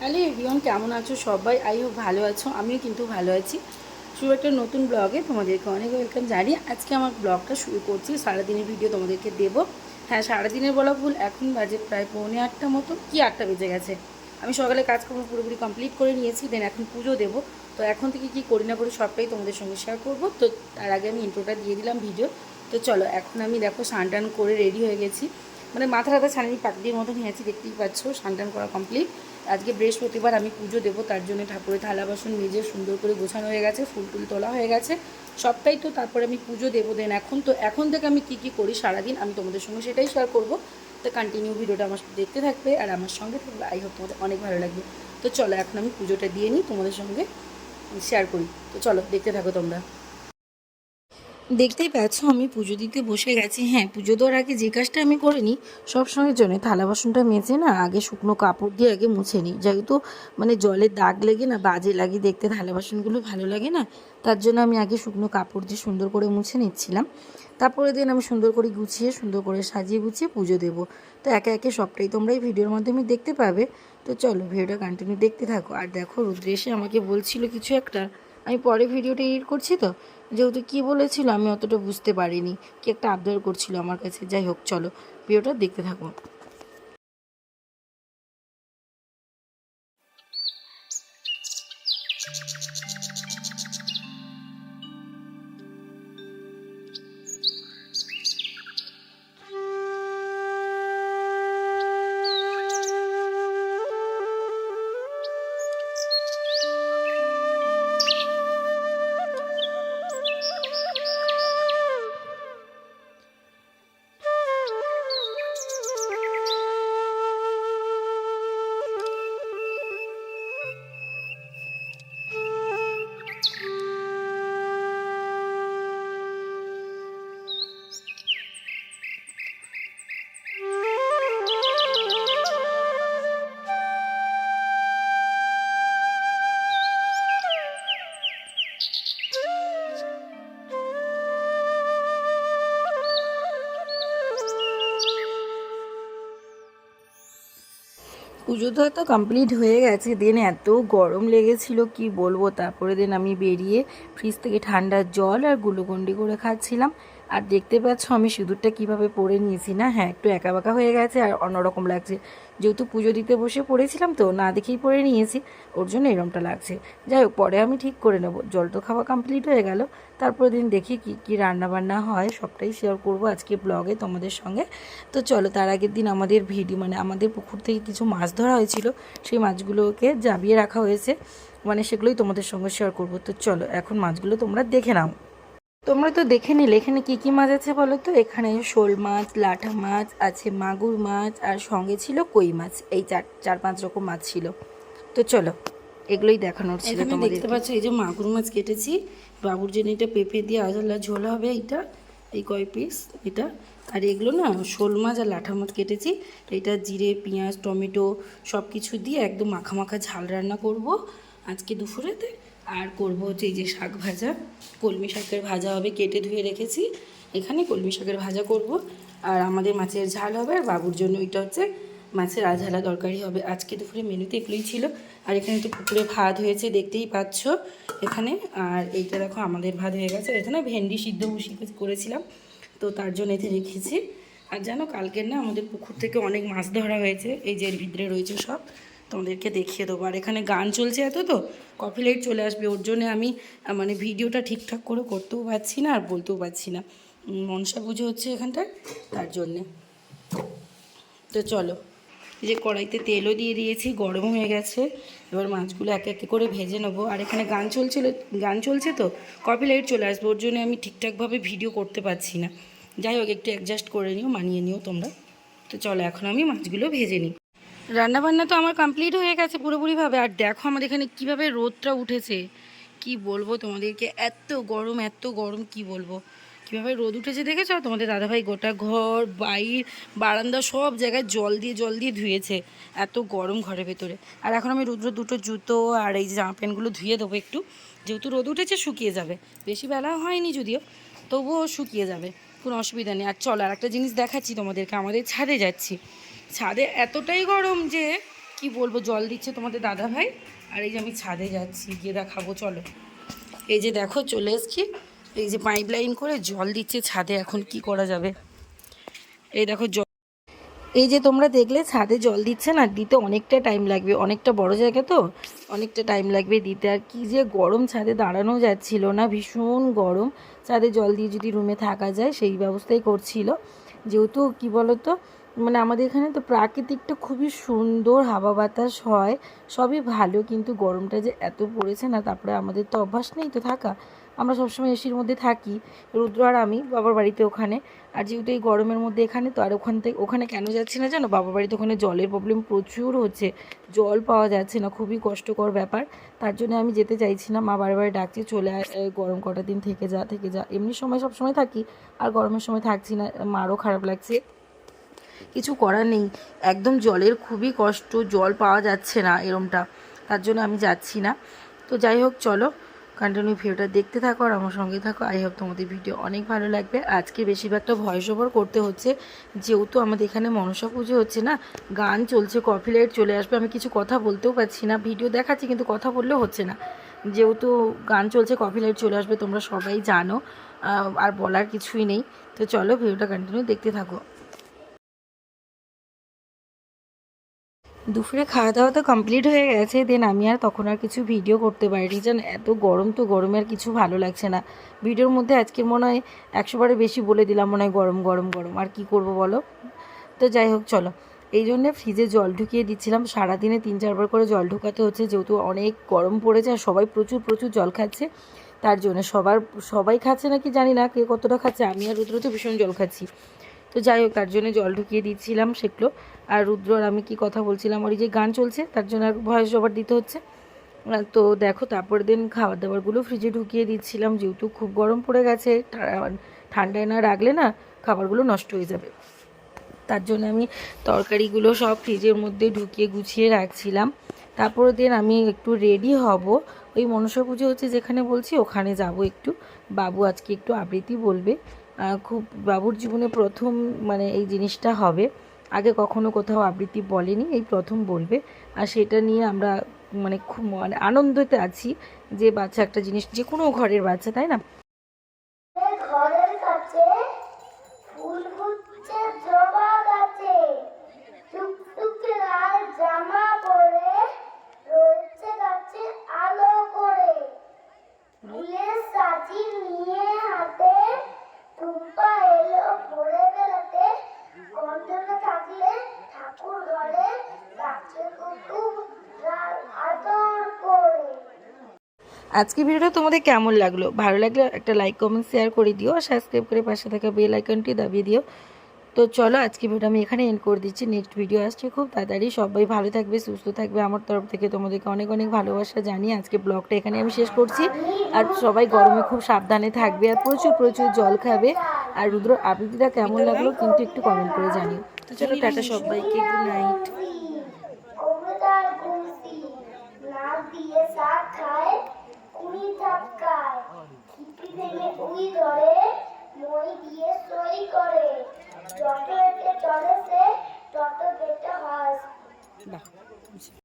Hello everyone, কেমন আছো সবাই? আই হোপ ভালো আছো, আমিও কিন্তু ভালো আছি। শুরু একটা নতুন ব্লগে তোমাদেরকে অনেক ওয়েলকাম জানি আজকে আমার ব্লগটা শুরু করছি। সারাদিনের ভিডিও তোমাদেরকে দেবো। হ্যাঁ সারাদিনের বলা ভুল, এখন বাজে প্রায় পৌনে আটটা মতো। কি আটটা বেজে গেছে? আমি সকালে কাজকর্ম পুরোপুরি কমপ্লিট করে নিয়েছি দেন এখন পুজো দেবো। তো এখন থেকে কি করি না করি সবটাই তোমাদের সঙ্গে শেয়ার করব। তো তার আগে আমি ইন্ট্রোটা দিয়ে দিলাম ভিডিও তো চলো, এখন আমি দেখো স্নান টান করে রেডি হয়ে গেছি। মানে মাথা টাথা ছাড়িনি পাকদির মতো নিয়েছি দেখতেই পাচ্ছ, স্নান টান করা কমপ্লিট আজকে বৃহস্পতিবার আমি পুজো দেবো, তার জন্য ঠাকুরের থালা বাসন মেজে সুন্দর করে গোছানো হয়ে গেছে, ফুল টুল তোলা হয়ে গেছে। সবটাই তো তারপরে আমি পুজো দেবো দেন। এখন তো, এখন থেকে আমি কী কী করি সারাদিন আমি তোমাদের সঙ্গে সেটাই শেয়ার করব। তো কন্টিনিউ ভিডিওটা আমার দেখতে থাকবে আর আমার সঙ্গে থাকবে। আই হোপ তোমাদের অনেক ভালো লাগবে। তো চলো, এখন আমি পুজোটা দিয়ে নিই তোমাদের সঙ্গে শেয়ার করি। তো চলো, দেখতে থাকো তোমরা। দেখতেই পাচ্ছ, আমি পুজো দিতে বসে গেছি। হ্যাঁ পুজো দেওয়ার আগে যে কাজটা আমি করে নিই সবসময়ের জন্য থালা বাসনটা মেজে না, আগে শুকনো কাপড় দিয়ে আগে মুছে নিই। যেহেতু মানে জলের দাগ লেগে না, বাজে লাগে দেখতে, থালা বাসনগুলো ভালো লাগে না, তার জন্য আমি আগে শুকনো কাপড় দিয়ে সুন্দর করে মুছে নিচ্ছিলাম। তারপরে দিন আমি সুন্দর করে গুছিয়ে, সুন্দর করে সাজিয়ে গুছিয়ে পুজো দেবো। তো একে একে সবটাই তোমরা এই ভিডিওর মাধ্যমে দেখতে পাবে। তো চলো, ভিডিওটা কন্টিনিউ দেখতে থাকো। আর দেখো রুদ্র এসে আমাকে বলছিল কিছু একটা আমি পরে ভিডিওটা এডিট করছি তো। যেহেতু কী বলেছিল আমি অতটা বুঝতে পারিনি। কি একটা আবদার করছিল আমার কাছে। যাই হোক, চলো, ভিডিওটা দেখতে থাকো পুজো তো তো কমপ্লিট হয়ে গেছে, দেন এত গরম লেগেছিল, কি বলব? তারপরে দেন আমি বেরিয়ে ফ্রিজ থেকে ঠান্ডা জল আর গুলোগন্ডি করে খাচ্ছিলাম। আর দেখতে পাচ্ছ আমি সিঁদুরটা কীভাবে পরে নিয়েছি না? হ্যাঁ একটু একা বাঁকা হয়ে গেছে আর অন্যরকম লাগছে। যেহেতু পুজো দিতে বসে পড়েছিলাম তো, না দেখেই পরে নিয়েছি। ওর জন্য এরমটা লাগছে। যাই হোক, পরে আমি ঠিক করে নেব। জল তো খাওয়া কমপ্লিট হয়ে গেল। তারপরে দিন দেখি কি কি রান্না বান্না হয়, সবটাই শেয়ার করব আজকে ব্লগে তোমাদের সঙ্গে। তো চলো, তার আগের দিন আমাদের ভিডিও মানে আমাদের পুকুর থেকে কিছু মাছ ধরা হয়েছিল, সেই মাছগুলোকে জাবিয়ে রাখা হয়েছে। মানে সেগুলোই তোমাদের সঙ্গে শেয়ার করব। তো চলো, এখন মাছগুলো তোমরা দেখে নাও। তোমরা তো দেখে নিলে এখানে কী কী মাছ আছে বলো তো? এখানে শোল মাছ লাঠা মাছ আছে মাগুর মাছ আর সঙ্গে ছিল কই মাছ। এই চার চার পাঁচ রকম মাছ ছিল। তো চলো এগুলোই দেখানোর ছিল তোমাদের দেখতে পাচ্ছ এই যে মাগুর মাছ কেটেছি। বাবুর জন্য এটা পেঁপে দিয়ে আজাল্লা ঝোল হবে এইটা এই কয় পিস এটা। আর এগুলো না শোল মাছ আর লাঠা মাছ কেটেছি। এটা জিরে পেঁয়াজ টমেটো সব কিছু দিয়ে একদম মাখা মাখা ঝাল রান্না করব। আজকে দুপুরেতে আর করব হচ্ছে এই যে শাক ভাজা। কলমি শাকের ভাজা হবে, কেটে ধুয়ে রেখেছি। এখানে কলমি শাকের ভাজা করব। আর আমাদের মাছের ঝাল হবে, আর বাবুর জন্য ওইটা হচ্ছে মাছের আঝালা দরকারি হবে। আজকে দুপুরে মেনুতে এগুলোই ছিল। আর এখানে তো পুকুরে ভাত হয়েছে, দেখতেই পাচ্ছ এখানে। আর এইটা দেখো, আমাদের ভাত হয়ে গেছে। এখানে ভেন্ডি সিদ্ধ বসি করেছিলাম। তো তার জন্য এতে রেখেছি। আর জানো, কালকের না আমাদের পুকুর থেকে অনেক মাছ ধরা হয়েছে। এই যে এর ভিতরে রয়েছে সব। তোমাদেরকে দেখিয়ে দেবো। আর এখানে গান চলছে এত তো কপি লাইট চলে আসবে, ওর জন্য আমি মানে ভিডিওটা ঠিকঠাক করে করতেও পারছি না আর বলতেও পারছি না। মনসা পুজো হচ্ছে এখানটায়, তার জন্যে। তো চলো যে কড়াইতে তেলও দিয়ে দিয়েছি, গরম হয়ে গেছে। এবার মাছগুলো এক এক করে ভেজে নেব। আর এখানে গান চলছিল, গান চলছে তো কপিলাইট চলে আসবে, ওর জন্য আমি ঠিকঠাকভাবে ভিডিও করতে পারছি না। যাই হোক, একটু অ্যাডজাস্ট করে নিও, মানিয়ে নিও তোমরা। তো চলো, এখন আমি মাছগুলো ভেজে নিই। রান্নাবান্না তো আমার কমপ্লিট হয়ে গেছে পুরোপুরিভাবে। আর দেখো আমাদের এখানে কীভাবে রোদটা উঠেছে। কি বলব তোমাদেরকে? এত গরম এত গরম, কি বলব? কীভাবে রোদ উঠেছে দেখেছ? তোমাদের দাদাভাই গোটা ঘর বাইর বারান্দা সব জায়গায় জল দিয়ে জল দিয়ে ধুয়েছে। এত গরম ঘরের ভেতরে। আর এখন আমি রুদ্র দুটো জুতো আর এই জামা প্যান্টগুলো ধুয়ে দেবো একটু। যেহেতু রোদ উঠেছে, শুকিয়ে যাবে। বেশি বেলা হয়নি যদিও, তবুও শুকিয়ে যাবে। কোনো অসুবিধা নেই। আর চলো আর একটা জিনিস দেখাচ্ছি তোমাদেরকে, আমাদের ছাদে যাচ্ছি। ছাদে এতটাই গরম যে, কি বলব, জল দিচ্ছে তোমাদের দাদা ভাই আর এই যে আমি ছাদে যাচ্ছি, গিয়ে দেখাবো, চলো। এই যে দেখো, চলে এসছি। এই যে পাইপ লাইন করে জল দিচ্ছে ছাদে, এখন কি করা যাবে? এই দেখো, জল এই যে তোমরা দেখলে, ছাদে জল দিচ্ছে না দিতে অনেকটা টাইম লাগবে। অনেকটা বড় জায়গা তো? অনেকটা টাইম লাগবে দিতে। আর কি যে গরম ছাদে দাঁড়ানো যাচ্ছিল না, ভীষণ গরম। ছাদে জল দিয়ে যদি রুমে থাকা যায়, সেই ব্যবস্থাই করছিল। যেহেতু, কি বলতো মানে আমাদের এখানে তো প্রাকৃতিকটা খুবই সুন্দর, হাওয়া বাতাস হয়, সবই ভালো, কিন্তু গরমটা যে এত পড়েছে না, তারপরে আমাদের তো অভ্যাস নেই তো থাকা। আমরা সবসময় এসির মধ্যে থাকি, রুদ্র আর আমি বাবার বাড়িতে ওখানে। আর যেহেতু এই গরমের মধ্যে এখানে, তো আর ওখান থেকে, ওখানে কেন যাচ্ছি না জানো? বাবার বাড়িতে ওখানে জলের প্রবলেম প্রচুর হচ্ছে। জল পাওয়া যাচ্ছে না, খুবই কষ্টকর ব্যাপার। তার জন্য আমি যেতে চাইছি না মা বারবার ডাকছে, চলে আয় গরম কটা দিন থেকে যা থেকে যা। এমনি সময় সব সময় থাকি, আর গরমের সময় থাকছি না, মারও খারাপ লাগছে। কিছু করার নেই, একদম জলের খুবই কষ্ট, জল পাওয়া যাচ্ছে না এরমটা। তার জন্য আমি যাচ্ছি না। তো যাই হোক, চলো। কন্টিনিউ ভিডিওটা দেখতে থাকো আর আমার সঙ্গে থাকো। আই হোপ তোমাদের ভিডিও অনেক ভালো লাগবে। আজকে বেশিরভাগটা ভয়েস ওভার করতে হচ্ছে। যেহেতু আমাদের এখানে মনসা পুজো হচ্ছে না, গান চলছে কফি লাইট চলে আসবে। আমি কিছু কথা বলতেও পারছি না ভিডিও দেখাচ্ছি কিন্তু কথা বললেও হচ্ছে না। যেহেতু গান চলছে কফি লাইট চলে আসবে, তোমরা সবাই জানো। আর বলার কিছুই নেই। তো চলো ভিডিওটা কন্টিনিউ দেখতে থাকো। দুপুরে খাওয়া দাওয়া তো কমপ্লিট হয়ে গেছে দেন আমি আর তখন আর কিছু ভিডিও করতে পারিনি। জান, এত গরম তো গরমে আর কিছু ভালো লাগছে না। ভিডিওর মধ্যে আজকে মনে হয় একশো বারে বেশি বলে দিলাম, মনে হয় গরম গরম গরম। আর কি করব বলো? তো যাই হোক, চলো। এই জন্যে ফ্রিজে জল ঢুকিয়ে দিচ্ছিলাম। সারাদিনে তিন, চারবার করে জল ঢুকাতে হচ্ছে, যেহেতু অনেক গরম পড়েছে আর সবাই প্রচুর প্রচুর জল খাচ্ছে, তার জন্য সবার, সবাই খাচ্ছে নাকি জানি না কে কতটা খাচ্ছে, আমি আর রুদ্র তো ভীষণ জল খাচ্ছি। তো যাই হোক, তার জন্য জল ঢুকিয়ে দিচ্ছিলাম সেগুলো। আর রুদ্র আর আমি কি কথা বলছিলাম, ওর যে গান চলছে, তার জন্য আর ভয়েস ওভার দিতে হচ্ছে। তো দেখো তারপর দিন খাবার দাবারগুলো ফ্রিজে ঢুকিয়ে দিচ্ছিলাম, যেহেতু খুব গরম পড়ে গেছে ঠান্ডায় না রাখলে না খাবারগুলো নষ্ট হয়ে যাবে। তার জন্য আমি তরকারিগুলো সব ফ্রিজের মধ্যে ঢুকিয়ে গুছিয়ে রাখছিলাম। তারপরে দিন আমি একটু রেডি হব। ওই মনসা পুজো হচ্ছে যেখানে বলছি, ওখানে যাব একটু। বাবু আজকে একটু আবৃত্তি বলবে। খুব বাবুর জীবনে প্রথম মানে এই জিনিসটা হবে। আগে কখনো কোথাও আবৃত্তি বলেনি, এই প্রথম বলবে। আর সেটা নিয়ে আমরা মানে খুব মানে আনন্দতে আছি যে বাচ্চা একটা জিনিস, যে কোনো ঘরের বাচ্চা, তাই না ঘরের কাছে ফুল ফুটছে জবা গাছে টুকটুকে লাল জামা পরে রয়েছে গাছে আলো করে ফুলের সাজি নিয়ে হাতে টুম্পা এলো ভরে বেলাতে গন্ধনে থাকলে ঠাকুর ঘরে আদর করে। আজকে ভিডিওটা তোমাদের কেমন লাগল? ভালো লাগলে একটা লাইক কমেন্ট শেয়ার করে দিও আর সাবস্ক্রাইব করে পাশে থাকা বেল আইকনটি দাবিয়ে দিও। তো চলো আজকে ভিডিও আমি এখানে এন্ড করে দিচ্ছি। নেক্সট ভিডিও আসছে খুব তাড়াতাড়ি। সবাই ভালো থাকবে, সুস্থ থাকবে। আমার তরফ থেকে তোমাদেরকে অনেক অনেক ভালোবাসা জানি আজকে ব্লগটা এখানে আমি শেষ করছি। আর সবাই গরমে খুব সাবধানে থাকবে আর প্রচুর প্রচুর জল খাবে। আর রুদ্র, আবৃত্তিটা কেমন লাগল কিন্তু একটু কমেন্ট করে জানিও। তো চলো টাটা সবাইকে গুড নাইট দিয়ে সই করে daughter at the Dollars Day, daughter better house.